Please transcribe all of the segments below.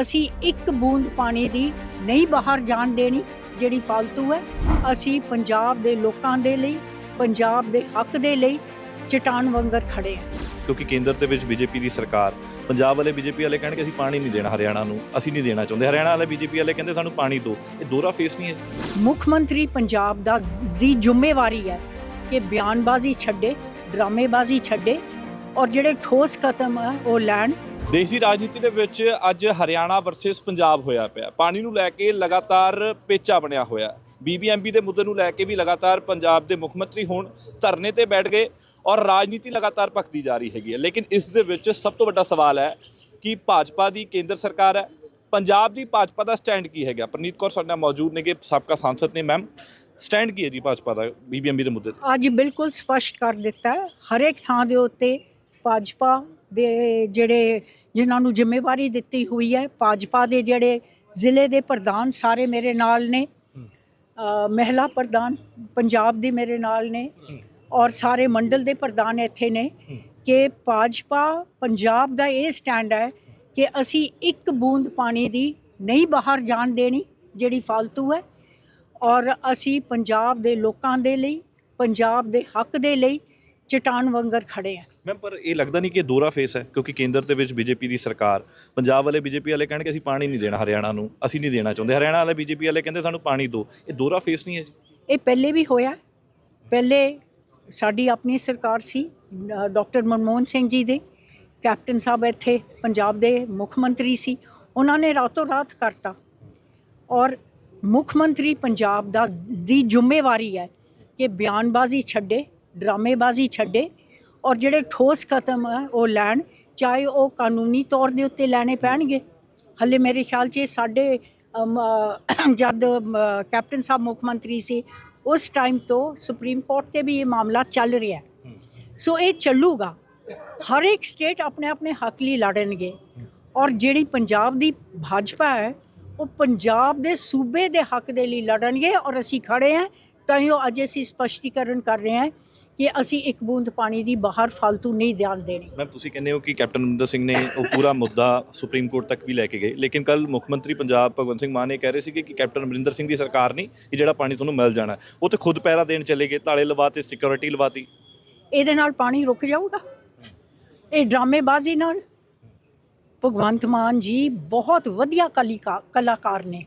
ਅਸੀਂ ਇੱਕ ਬੂੰਦ ਪਾਣੀ ਦੀ ਨਹੀਂ ਬਾਹਰ ਜਾਣ ਦੇਣੀ ਜਿਹੜੀ ਫालतू ਹੈ ਅਸੀਂ ਪੰਜਾਬ ਦੇ ਲੋਕਾਂ ਦੇ ਲਈ ਪੰਜਾਬ ਦੇ ਹੱਕ ਦੇ ਲਈ ਚਟਾਨ ਵੰਗਰ ਖੜੇ ਹਾਂ। ਕਿਉਂਕਿ ਕੇਂਦਰ ਦੇ ਵਿੱਚ ਬੀਜੇਪੀ ਦੀ ਸਰਕਾਰ ਪੰਜਾਬ ਵਾਲੇ ਬੀਜੇਪੀ ਵਾਲੇ ਕਹਿਣਗੇ ਅਸੀਂ ਪਾਣੀ ਨਹੀਂ ਦੇਣਾ ਹਰਿਆਣਾ ਨੂੰ ਅਸੀਂ ਨਹੀਂ ਦੇਣਾ ਚਾਹੁੰਦੇ। ਹਰਿਆਣਾ ਵਾਲੇ ਬੀਜੇਪੀ ਵਾਲੇ ਕਹਿੰਦੇ ਸਾਨੂੰ ਪਾਣੀ ਦਿਓ ਇਹ ਦੋਹਰਾ ਫੇਸ ਨਹੀਂ ਹੈ। ਮੁੱਖ ਮੰਤਰੀ ਪੰਜਾਬ ਦਾ ਦੀ ਜ਼ਿੰਮੇਵਾਰੀ ਹੈ ਕਿ ਬਿਆਨਬਾਜ਼ੀ ਛੱਡੇ ਡਰਾਮੇਬਾਜ਼ੀ ਛੱਡੇ ਔਰ ਜਿਹੜੇ ਠੋਸ ਕਦਮ ਹੈ ਉਹ ਲੈਣ। ਦੇਸ਼ ਦੀ ਰਾਜਨੀਤੀ ਦੇ ਵਿੱਚ ਅੱਜ ਹਰਿਆਣਾ ਵਰਸਸ ਪੰਜਾਬ ਹੋਇਆ ਪਿਆ। ਪਾਣੀ ਨੂੰ ਲੈ ਕੇ ਲਗਾਤਾਰ ਪੇਚਾ ਬਣਿਆ ਹੋਇਆ। ਬੀਬੀਐਮਬੀ ਦੇ ਮੁੱਦੇ ਨੂੰ ਲੈ ਕੇ ਵੀ ਲਗਾਤਾਰ ਪੰਜਾਬ ਦੇ ਮੁੱਖ ਮੰਤਰੀ ਹੁਣ ਧਰਨੇ ਤੇ ਬੈਠ ਗਏ ਔਰ ਰਾਜਨੀਤੀ ਲਗਾਤਾਰ ਭਖਦੀ ਜਾ ਰਹੀ ਹੈਗੀ ਹੈ। ਲੇਕਿਨ ਇਸ ਦੇ ਵਿੱਚ ਸਭ ਤੋਂ ਵੱਡਾ ਸਵਾਲ ਹੈ ਕਿ ਭਾਜਪਾ ਦੀ ਕੇਂਦਰ ਸਰਕਾਰ ਹੈ। ਪੰਜਾਬ ਦੀ ਭਾਜਪਾ ਦਾ ਸਟੈਂਡ ਕੀ ਹੈਗਾ? ਪ੍ਰਨੀਤ ਕੌਰ ਸਾਡੇ ਨਾਲ ਮੌਜੂਦ ਨੇਗੇ ਸਾਬਕਾ ਸਾਂਸਦ ਨੇ ਮੈਮ। ਸਟੈਂਡ ਕੀ ਹੈ ਜੀ ਭਾਜਪਾ ਦਾ ਬੀਬੀਐਮਬੀ ਦੇ ਮੁੱਦੇ ਤੇ? ਅੱਜ ਬਿਲਕੁਲ ਸਪਸ਼ਟ ਕਰ ਦਿੱਤਾ ਹੈ। ਹਰੇਕ ਥਾਂ ਦੇ ਉੱਤੇ ਭਾਜਪਾ ਦੇ ਜਿਹੜੇ ਜਿਨ੍ਹਾਂ ਨੂੰ ਜ਼ਿੰਮੇਵਾਰੀ ਦਿੱਤੀ ਹੋਈ ਹੈ ਭਾਜਪਾ ਦੇ ਜਿਹੜੇ ਜ਼ਿਲ੍ਹੇ ਦੇ ਪ੍ਰਧਾਨ ਸਾਰੇ ਮੇਰੇ ਨਾਲ ਨੇ ਮਹਿਲਾ ਪ੍ਰਧਾਨ ਪੰਜਾਬ ਦੇ ਮੇਰੇ ਨਾਲ ਨੇ ਔਰ ਸਾਰੇ ਮੰਡਲ ਦੇ ਪ੍ਰਧਾਨ ਇੱਥੇ ਨੇ ਕਿ ਭਾਜਪਾ ਪੰਜਾਬ ਦਾ ਇਹ ਸਟੈਂਡ ਹੈ ਕਿ ਅਸੀਂ ਇੱਕ ਬੂੰਦ ਪਾਣੀ ਦੀ ਨਹੀਂ ਬਾਹਰ ਜਾਣ ਦੇਣੀ ਜਿਹੜੀ ਫालतू ਹੈ। ਔਰ ਅਸੀਂ ਪੰਜਾਬ ਦੇ ਲੋਕਾਂ ਦੇ ਲਈ ਪੰਜਾਬ ਦੇ ਹੱਕ ਦੇ ਲਈ ਚਟਾਨ ਵੰਗਰ ਖੜੇ ਹਾਂ ਮੈਮ ਪਰ ਇਹ ਲੱਗਦਾ ਨਹੀਂ ਕਿ ਇਹ ਦੋਹਰਾ ਫੇਸ ਹੈ ਕਿਉਂਕਿ ਕੇਂਦਰ ਦੇ ਵਿੱਚ ਬੀਜੇਪੀ ਦੀ ਸਰਕਾਰ ਪੰਜਾਬ ਵਾਲੇ ਬੀਜੇਪੀ ਵਾਲੇ ਕਹਿਣਗੇ ਅਸੀਂ ਪਾਣੀ ਨਹੀਂ ਦੇਣਾ ਹਰਿਆਣਾ ਨੂੰ ਅਸੀਂ ਨਹੀਂ ਦੇਣਾ ਚਾਹੁੰਦੇ। ਹਰਿਆਣਾ ਵਾਲੇ ਬੀਜੇਪੀ ਵਾਲੇ ਕਹਿੰਦੇ ਸਾਨੂੰ ਪਾਣੀ ਦਿਓ। ਇਹ ਦੋਹਰਾ ਫੇਸ ਨਹੀਂ ਹੈ ਜੀ। ਇਹ ਪਹਿਲੇ ਵੀ ਹੋਇਆ। ਪਹਿਲੇ ਸਾਡੀ ਆਪਣੀ ਸਰਕਾਰ ਸੀ ਡਾਕਟਰ ਮਨਮੋਹਨ ਸਿੰਘ ਜੀ ਦੇ। ਕੈਪਟਨ ਸਾਹਿਬ ਇੱਥੇ ਪੰਜਾਬ ਦੇ ਮੁੱਖ ਮੰਤਰੀ ਸੀ। ਉਹਨਾਂ ਨੇ ਰਾਤੋਂ ਰਾਤ ਕਰਤਾ। ਔਰ ਮੁੱਖ ਮੰਤਰੀ ਪੰਜਾਬ ਦਾ ਦੀ ਜ਼ਿੰਮੇਵਾਰੀ ਹੈ ਕਿ ਬਿਆਨਬਾਜ਼ੀ ਛੱਡੇ। ਡਰਾਮੇਬਾਜ਼ੀ ਛੱਡੇ ਔਰ ਜਿਹੜੇ ਠੋਸ ਕਦਮ ਹੈ ਉਹ ਲੈਣ ਚਾਹੇ ਉਹ ਕਾਨੂੰਨੀ ਤੌਰ ਦੇ ਉੱਤੇ ਲੈਣੇ ਪੈਣਗੇ। ਹੱਲੇ ਮੇਰੇ ਖਿਆਲ 'ਚ ਸਾਡੇ ਜਦ ਕੈਪਟਨ ਸਾਹਿਬ ਮੁੱਖ ਮੰਤਰੀ ਸੀ ਉਸ ਟਾਈਮ ਤੋਂ ਸੁਪਰੀਮ ਕੋਰਟ ਤੇ ਵੀ ਇਹ ਮਾਮਲਾ ਚੱਲ ਰਿਹਾ ਸੋ ਇਹ ਚੱਲੂਗਾ। ਹਰ ਇੱਕ ਸਟੇਟ ਆਪਣੇ ਆਪਣੇ ਹੱਕ ਲਈ ਲੜਨਗੇ ਔਰ ਜਿਹੜੀ ਪੰਜਾਬ ਦੀ ਭਾਜਪਾ ਹੈ ਉਹ ਪੰਜਾਬ ਦੇ ਸੂਬੇ ਦੇ ਹੱਕ ਦੇ ਲਈ ਲੜਨਗੇ ਔਰ ਅਸੀਂ ਖੜੇ ਹਾਂ ਤਾਂ ਹੀ ਉਹ ਅੱਜ ਅਸੀਂ ਸਪਸ਼ਟੀਕਰਨ ਕਰ ਰਹੇ ਹਾਂ ਕਿ ਅਸੀਂ ਇੱਕ ਬੂੰਦ ਪਾਣੀ ਦੀ ਬਾਹਰ ਫालतू ਨਹੀਂ ਧਿਆਨ ਦੇਣੀ। ਮੈਮ ਤੁਸੀਂ ਕਹਿੰਦੇ ਹੋ ਕਿ ਕੈਪਟਨ ਅਮਰਿੰਦਰ ਸਿੰਘ ਨੇ ਉਹ ਪੂਰਾ ਮੁੱਦਾ ਸੁਪਰੀਮ ਕੋਰਟ ਤੱਕ ਵੀ ਲੈ ਕੇ ਗਏ। ਲੇਕਿਨ ਕੱਲ ਮੁੱਖ ਮੰਤਰੀ ਪੰਜਾਬ ਭਗਵੰਤ ਸਿੰਘ ਮਾਨ ਇਹ ਕਹਿ ਰਹੇ ਸੀ ਕਿ ਕੈਪਟਨ ਅਮਰਿੰਦਰ ਸਿੰਘ ਦੀ ਸਰਕਾਰ ਨਹੀਂ ਕਿ ਜਿਹੜਾ ਪਾਣੀ ਤੁਹਾਨੂੰ ਮਿਲ ਜਾਣਾ। ਉਹ ਤੇ ਖੁਦ ਪੈਰਾ ਦੇਣ ਚਲੇ ਗਏ ਤਾਲੇ ਲਵਾਤੇ ਸਿਕਿਉਰਿਟੀ ਲਵਾਤੀ। ਇਹਦੇ ਨਾਲ ਪਾਣੀ ਰੁਕ ਜਾਊਗਾ? ਇਹ ਡਰਾਮੇਬਾਜ਼ੀ ਨਾਲ? ਭਗਵੰਤ ਮਾਨ ਜੀ ਬਹੁਤ ਵਧੀਆ ਕਲੀਕਾ ਕਲਾਕਾਰ ਨੇ।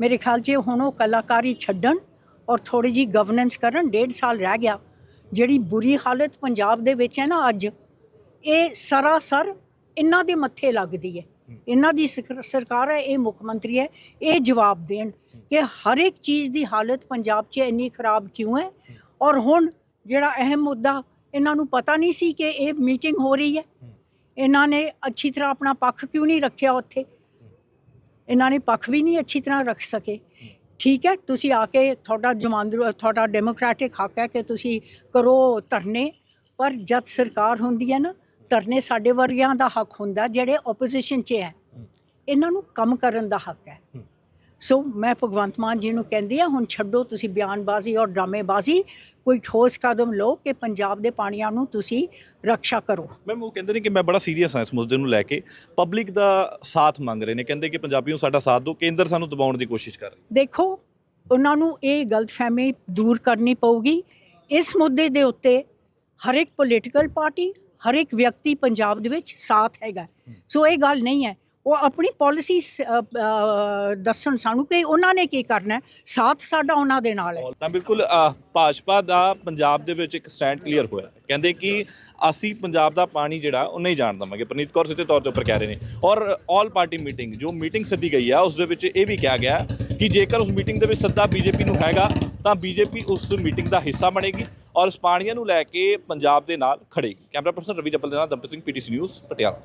ਮੇਰੇ ਖਿਆਲ 'ਚ ਹੁਣ ਉਹ ਕਲਾਕਾਰੀ ਛੱਡਣ ਔਰ ਥੋੜੀ ਜੀ ਗਵਰਨੈਂਸ ਕਰਨ ਡੇਢ ਸਾਲ ਰਹਿ ਗਿਆ। ਜਿਹੜੀ ਬੁਰੀ ਹਾਲਤ ਪੰਜਾਬ ਦੇ ਵਿੱਚ ਹੈ ਨਾ ਅੱਜ ਇਹ ਸਰਾਸਰ ਇਹਨਾਂ ਦੇ ਮੱਥੇ ਲੱਗਦੀ ਹੈ। ਇਹਨਾਂ ਦੀ ਸਰਕ- ਸਰਕਾਰ ਹੈ ਇਹ ਮੁੱਖ ਮੰਤਰੀ ਹੈ ਇਹ ਜਵਾਬ ਦੇਣ ਕਿ ਹਰ ਇੱਕ ਚੀਜ਼ ਦੀ ਹਾਲਤ ਪੰਜਾਬ 'ਚ ਇੰਨੀ ਖਰਾਬ ਕਿਉਂ ਹੈ? ਔਰ ਹੁਣ ਜਿਹੜਾ ਅਹਿਮ ਮੁੱਦਾ ਇਹਨਾਂ ਨੂੰ ਪਤਾ ਨਹੀਂ ਸੀ ਕਿ ਇਹ ਮੀਟਿੰਗ ਹੋ ਰਹੀ ਹੈ। ਇਹਨਾਂ ਨੇ ਅੱਛੀ ਤਰ੍ਹਾਂ ਆਪਣਾ ਪੱਖ ਕਿਉਂ ਨਹੀਂ ਰੱਖਿਆ ਉੱਥੇ? ਇਹਨਾਂ ਨੇ ਪੱਖ ਵੀ ਨਹੀਂ ਅੱਛੀ ਤਰ੍ਹਾਂ ਰੱਖ ਸਕੇ। ਠੀਕ ਹੈ ਤੁਸੀਂ ਆ ਕੇ ਤੁਹਾਡਾ ਜਮਾਂਦਰੂ ਤੁਹਾਡਾ ਡੈਮੋਕ੍ਰੈਟਿਕ ਹੱਕ ਹੈ ਕਿ ਤੁਸੀਂ ਕਰੋ ਧਰਨੇ ਪਰ ਜਦ ਸਰਕਾਰ ਹੁੰਦੀ ਹੈ ਨਾ ਧਰਨੇ ਸਾਡੇ ਵਰਗਿਆਂ ਦਾ ਹੱਕ ਹੁੰਦਾ ਜਿਹੜੇ ਆਪੋਜੀਸ਼ਨ 'ਚ ਹੈ ਇਹਨਾਂ ਨੂੰ ਕੰਮ ਕਰਨ ਦਾ ਹੱਕ ਹੈ। ਸੋ ਮੈਂ ਭਗਵੰਤ ਮਾਨ ਜੀ ਨੂੰ ਕਹਿੰਦੀ ਆ ਹੁਣ ਛੱਡੋ ਤੁਸੀਂ ਬਿਆਨਬਾਜ਼ੀ ਔਰ ਡਰਾਮੇਬਾਜ਼ੀ। ਕੋਈ ਠੋਸ ਕਦਮ ਲਓ ਕਿ ਪੰਜਾਬ ਦੇ ਪਾਣੀਆਂ ਨੂੰ ਤੁਸੀਂ ਰੱਖਿਆ ਕਰੋ। ਮੈਮ ਉਹ ਕਹਿੰਦੇ ਨੇ ਕਿ ਮੈਂ ਬੜਾ ਸੀਰੀਅਸ ਹਾਂ ਇਸ ਮੁੱਦੇ ਨੂੰ ਲੈ ਕੇ। ਪਬਲਿਕ ਦਾ ਸਾਥ ਮੰਗ ਰਹੇ ਨੇ। ਕਹਿੰਦੇ ਕਿ ਪੰਜਾਬੀਓ ਸਾਡਾ ਸਾਥ ਦਿਓ ਕੇਂਦਰ ਸਾਨੂੰ ਦਬਾਉਣ ਦੀ ਕੋਸ਼ਿਸ਼ ਕਰ ਰਿਹਾ ਦੇਖੋ ਉਹਨਾਂ ਨੂੰ ਇਹ ਗਲਤਫਹਿਮੀ ਦੂਰ ਕਰਨੀ ਪਊਗੀ। ਇਸ ਮੁੱਦੇ ਦੇ ਉੱਤੇ ਹਰ ਇੱਕ ਪੋਲੀਟੀਕਲ ਪਾਰਟੀ ਹਰ ਇੱਕ ਵਿਅਕਤੀ ਪੰਜਾਬ ਦੇ ਵਿੱਚ ਸਾਥ ਹੈਗਾ। ਸੋ ਇਹ ਗੱਲ ਨਹੀਂ ਹੈ। ਉਹ ਆਪਣੀ ਪਾਲਿਸੀ ਦੱਸਣ ਸਾਨੂੰ ਕਿ ਉਹਨਾਂ ਨੇ ਕੀ ਕਰਨਾ ਸਾਥ ਸਾਡਾ ਉਹਨਾਂ ਦੇ ਨਾਲ ਹੈ। ਤਾਂ ਬਿਲਕੁਲ ਭਾਜਪਾ ਦਾ ਪੰਜਾਬ ਦੇ ਵਿੱਚ ਇੱਕ ਸਟੈਂਡ ਕਲੀਅਰ ਹੋਇਆ ਕਹਿੰਦੇ ਕਿ ਅਸੀਂ ਪੰਜਾਬ ਦਾ ਪਾਣੀ ਜਿਹੜਾ ਉਹ ਨਹੀਂ ਜਾਣ ਦਵਾਂਗੇ। ਪ੍ਰਨੀਤ ਕੌਰ ਸਿੱਧੇ ਤੌਰ ਤੇ ਉੱਪਰ ਕਹਿ ਰਹੇ ਨੇ। ਔਰ ਆਲ ਪਾਰਟੀ ਮੀਟਿੰਗ ਜੋ ਮੀਟਿੰਗ ਸੱਦੀ ਗਈ ਆ, ਉਸ ਦੇ ਵਿੱਚ ਇਹ ਵੀ ਕਿਹਾ ਗਿਆ ਕਿ ਜੇਕਰ ਉਸ ਮੀਟਿੰਗ ਦੇ ਵਿੱਚ ਸੱਦਾ ਬੀਜੇਪੀ ਨੂੰ ਹੈਗਾ, ਤਾਂ ਬੀਜੇਪੀ ਉਸ ਮੀਟਿੰਗ ਦਾ ਹਿੱਸਾ ਬਣੇਗੀ ਔਰ ਇਸ ਪਾਣੀਆਂ ਨੂੰ ਲੈ ਕੇ ਪੰਜਾਬ ਦੇ ਨਾਲ ਖੜੇਗੀ। ਕੈਮਰਾ ਪਰਸਨ ਰਵੀ ਜੱਪਲ ਦੇ ਨਾਲ ਦੰਪਤ ਸਿੰਘ, ਪੀਟੀਸੀ ਨਿਊਜ਼, ਪਟਿਆਲਾ।